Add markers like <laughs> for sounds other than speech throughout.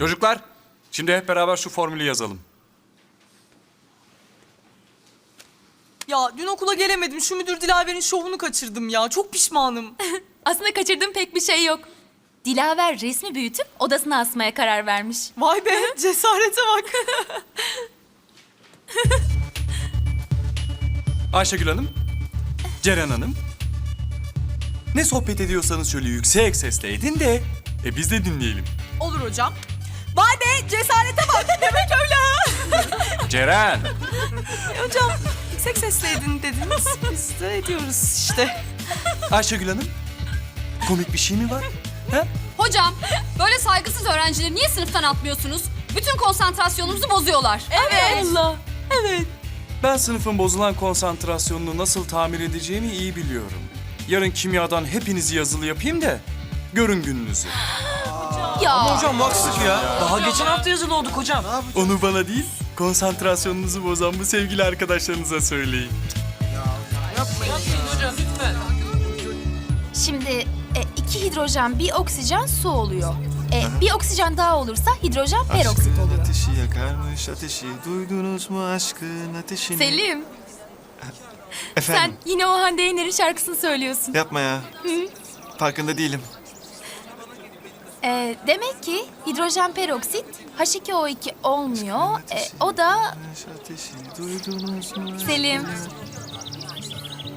Çocuklar, şimdi hep beraber şu formülü yazalım. Ya dün okula gelemedim. Şu müdür Dilaver'in şovunu kaçırdım ya. Çok pişmanım. <laughs> Aslında kaçırdığım pek bir şey yok. Dilaver resmi büyütüp odasına asmaya karar vermiş. Vay be <laughs> cesarete bak. <laughs> Ayşegül Hanım, Ceren Hanım. Ne sohbet ediyorsanız şöyle yüksek sesle edin de e biz de dinleyelim. Olur hocam. Vay be cesarete bak. <laughs> Demek öyle ha. Ceren, hocam yüksek sesle edin dediniz. Biz de ediyoruz işte. Ayşegül Hanım. Komik bir şey mi var? Ha? Hocam, böyle saygısız öğrencileri niye sınıftan atmıyorsunuz? Bütün konsantrasyonumuzu bozuyorlar. Evet. Allah. Evet. Ben sınıfın bozulan konsantrasyonunu nasıl tamir edeceğimi iyi biliyorum. Yarın kimyadan hepinizi yazılı yapayım da görün gününüzü. <gasps> <gasps> Ya Hocam haksızlık ya. Daha geçen hafta yazılı olduk hocam. Onu bana değil, konsantrasyonunuzu bozan bu sevgili arkadaşlarınıza söyleyin. hocam lütfen. şimdi e, iki hidrojen bir oksijen su oluyor. E, bir oksijen daha olursa hidrojen peroksit oluyor. ateşi yakarmış ateşi Duydunuz mu aşkın ateşini Selim sen Efendim yine o Hande Yener'in şarkısını söylüyorsun. yapma ya Farkında değilim E, demek ki hidrojen peroksit H2O2 olmuyor. E, o da Selim.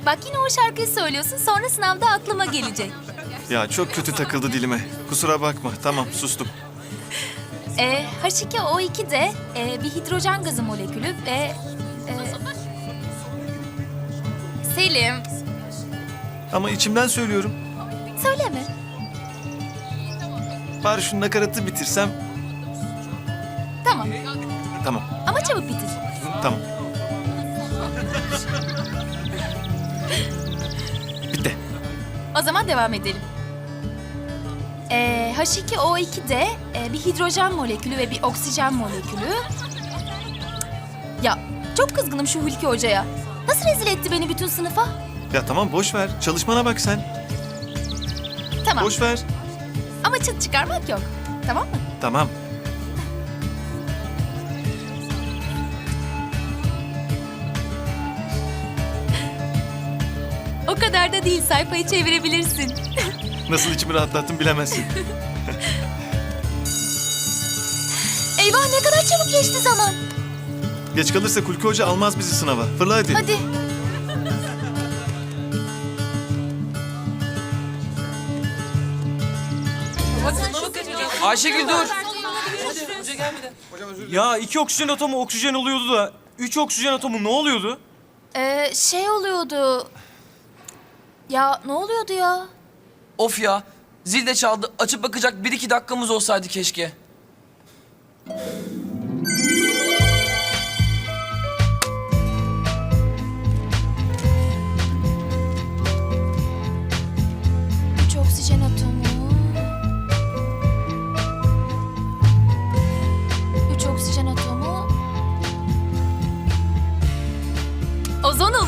Bak yine o şarkıyı söylüyorsun sonra sınavda aklıma gelecek. Ya çok kötü takıldı dilime Kusura bakma tamam sustum E, H2O2 de e, bir hidrojen gazı molekülü ve... e, Selim, Ama içimden söylüyorum söyleme. Bari şu nakaratı bitirsem Tamam Tamam ama çabuk bitir. tamam Bitti O zaman devam edelim. E, H2O2 de e, bir hidrojen molekülü ve bir oksijen molekülü. Ya çok kızgınım şu Hulki Hoca'ya. Nasıl rezil etti beni bütün sınıfa? Ya tamam boş ver çalışmana bak sen Tamam Boş ver ama çıt çıkarmak yok. Tamam mı? Tamam <laughs> O kadar da değil sayfayı çevirebilirsin. <laughs> Nasıl içimi rahatlattım bilemezsin <laughs> Eyvah ne kadar çabuk geçti zaman. Geç kalırsa Kulki Hoca almaz bizi sınava Fırla hadi Hadi. Ayşegül dur. Ya iki oksijen atomu oksijen oluyordu da üç oksijen atomu ne oluyordu? Ee, şey oluyordu. Ya ne oluyordu ya? Of ya. Zil de çaldı. Açıp bakacak bir iki dakikamız olsaydı keşke.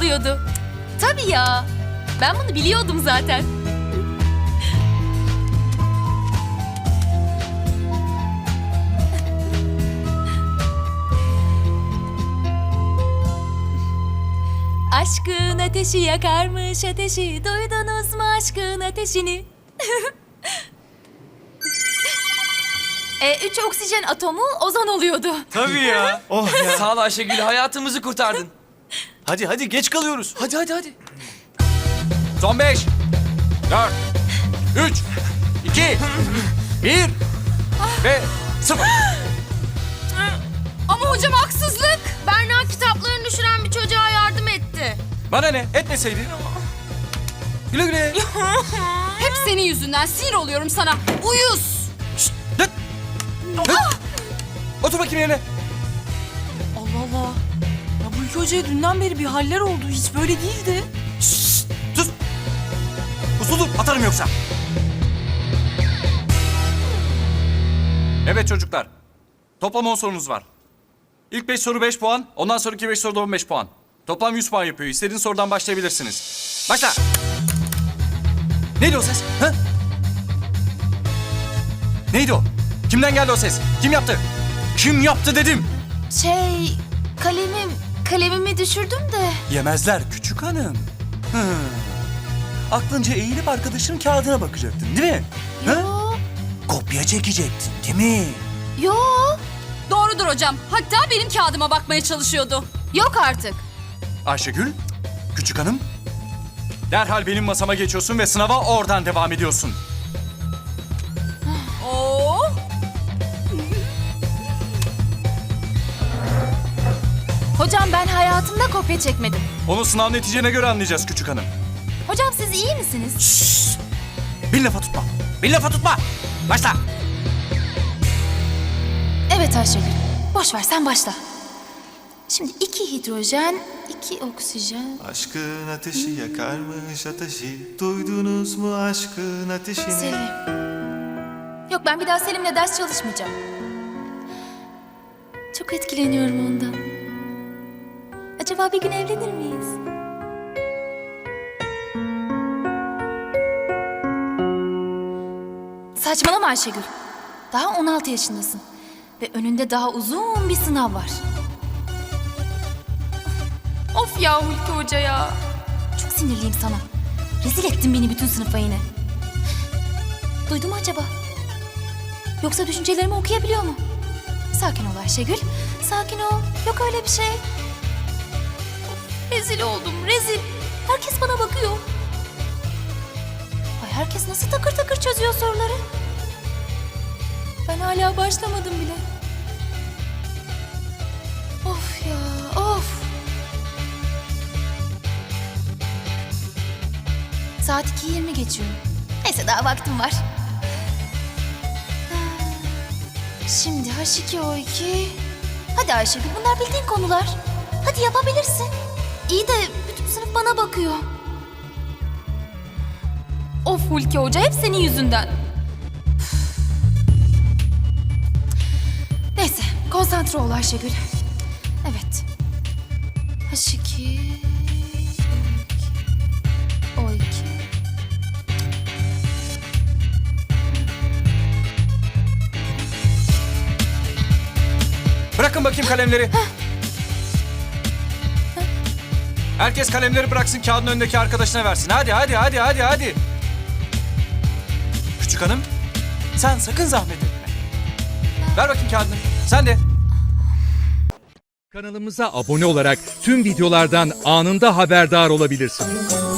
Ozon oluyordu. Tabii ya. Ben bunu biliyordum zaten. <laughs> Aşkın ateşi yakarmış ateşi Duydunuz mu aşkın ateşini? <laughs> e, üç oksijen atomu ozon oluyordu. Tabii ya. Oh ya Sağ ol Ayşegül. Hayatımızı kurtardın. Hadi hadi geç kalıyoruz. Hadi hadi hadi. Son beş, dört, üç, iki, bir ve sıfır. Ama hocam haksızlık. Berna kitaplarını düşüren bir çocuğa yardım etti. Bana ne? Etmeseydi. Güle güle. <laughs> Hep senin yüzünden sinir oluyorum sana. Uyuz. Dıt. Dıt. Otur bakayım yerine. Allah Allah. Ülke hocaya dünden beri bir haller oldu. Hiç böyle değildi. Şşş, sus. Usulü atarım yoksa. Evet çocuklar. Toplam 10 sorunuz var. İlk 5 soru 5 puan, ondan sonraki 5 soru da 15 puan. Toplam 100 puan yapıyor. İstediğiniz sorudan başlayabilirsiniz. Başla. Neydi o ses? Ha? Neydi o? Kim Kimden geldi o ses? Kim yaptı? Kim yaptı dedim. Şey, kalemim, kalemimi düşürdüm de. Yemezler küçük hanım. Hı. Aklınca eğilip arkadaşının kağıdına bakacaktın değil mi? Ha? Yo, Kopya çekecektin değil mi? yo, Doğrudur hocam. Hatta benim kağıdıma bakmaya çalışıyordu. yok artık. Ayşegül, küçük hanım. Derhal benim masama geçiyorsun ve sınava oradan devam ediyorsun. Hocam ben hayatımda kopya çekmedim. Onu sınav neticene göre anlayacağız küçük hanım. Hocam siz iyi misiniz? Bir lafa tutma. Bir lafa tutma. Başla. Evet Ayşegül. Boş ver sen başla. Şimdi iki hidrojen, iki oksijen. Aşkın ateşi yakarmış ateşi. Duydunuz mu aşkın ateşini? Selim. Yok ben bir daha Selim'le ders çalışmayacağım. Çok etkileniyorum ondan. Acaba bir gün evlenir miyiz? Saçmalama Ayşegül. Daha 16 yaşındasın. Ve önünde daha uzun bir sınav var. Of ya Hulki Hoca ya. Çok sinirliyim sana. Rezil ettin beni bütün sınıfa yine. Duydu mu acaba? Yoksa düşüncelerimi okuyabiliyor mu? Sakin ol Ayşegül. Sakin ol. Yok öyle bir şey. Rezil oldum, rezil. Herkes bana bakıyor. Ay herkes nasıl takır takır çözüyor soruları? Ben hala başlamadım bile. Of ya, of. Saat 2.20 geçiyor. Neyse daha vaktim var. Şimdi H2O2. Hadi Ayşegül bunlar bildiğin konular. Hadi yapabilirsin. İyi de bütün sınıf bana bakıyor. Of Hulki Hoca hep senin yüzünden. Neyse konsantre ol Ayşegül. Evet. H2 O2 Bırakın bakayım kalemleri. Herkes kalemleri bıraksın kağıdın önündeki arkadaşına versin. Hadi hadi hadi hadi hadi. Küçük hanım sen sakın zahmet etme. Ver bakayım kağıdını. Sen de. Kanalımıza abone olarak tüm videolardan anında haberdar olabilirsiniz.